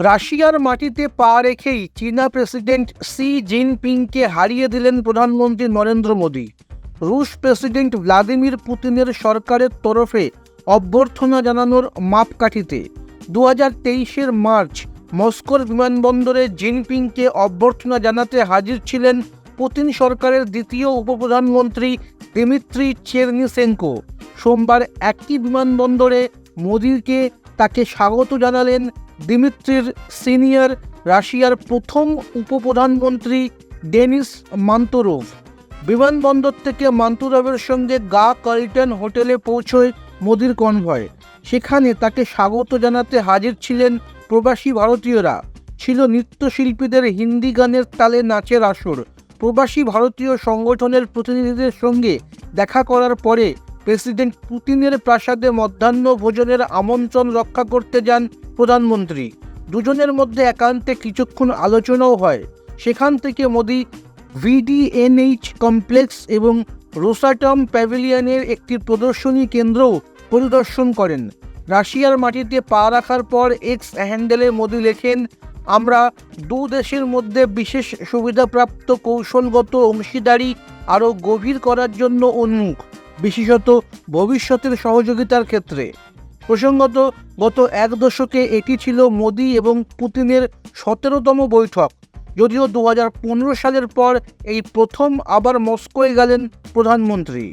রাশিয়ার মাটিতে পা রেখেই চীনা প্রেসিডেন্ট সি জিনপিংকে হারিয়ে দিলেন প্রধানমন্ত্রী নরেন্দ্র মোদী। রুশ প্রেসিডেন্ট ভ্লাদিমির পুতিনের সরকারের তরফে অভ্যর্থনা জানানোর মাপকাঠিতে দু হাজার তেইশের মার্চ মস্কোর বিমানবন্দরে জিনপিংকে অভ্যর্থনা জানাতে হাজির ছিলেন পুতিন সরকারের দ্বিতীয় উপপ্রধানমন্ত্রী দিমিত্রি চেরনিসেঙ্কো সোমবার একই বিমানবন্দরে মোদিকে তাকে স্বাগত জানালেন দিমিত্রির সিনিয়র রাশিয়ার প্রথম উপপ্রধানমন্ত্রী ডেনিস মান্তরোভ। বিমানবন্দর থেকে মান্তুরভের সঙ্গে গা কার্লটন হোটেলে পৌঁছয় মোদির কনভয়। সেখানে তাকে স্বাগত জানাতে হাজির ছিলেন প্রবাসী ভারতীয়রা। ছিল নৃত্যশিল্পীদের হিন্দি গানের তালে নাচের আসর। প্রবাসী ভারতীয় সংগঠনের প্রতিনিধিদের সঙ্গে দেখা করার পরে প্রেসিডেন্ট পুতিনের প্রাসাদে মধ্যাহ্ন ভোজনের আমন্ত্রণ রক্ষা করতে যান প্রধানমন্ত্রী। দুজনের মধ্যে একান্তে কিছুক্ষণ আলোচনাও হয়। সেখান থেকে মোদি ভিডিএনএইচ কমপ্লেক্স এবং রোসাটম প্যাভিলিয়নের একটি প্রদর্শনী কেন্দ্রও পরিদর্শন করেন। রাশিয়ার মাটিতে পা রাখার পর এক্স হ্যান্ডেলে মোদি লেখেন, আমরা দু দেশের মধ্যে বিশেষ সুবিধাপ্রাপ্ত কৌশলগত অংশীদারি আরও গভীর করার জন্য উন্মুখ। বিশেষত ভবিষ্যতের সহযোগিতার ক্ষেত্রে। প্রসঙ্গত, গত এক দশকে এটি ছিল মোদি এবং পুতিনের সতেরোতম বৈঠক। যদিও দু হাজার পনেরো সালের পর এই প্রথম আবার মস্কোয় গেলেন প্রধানমন্ত্রী।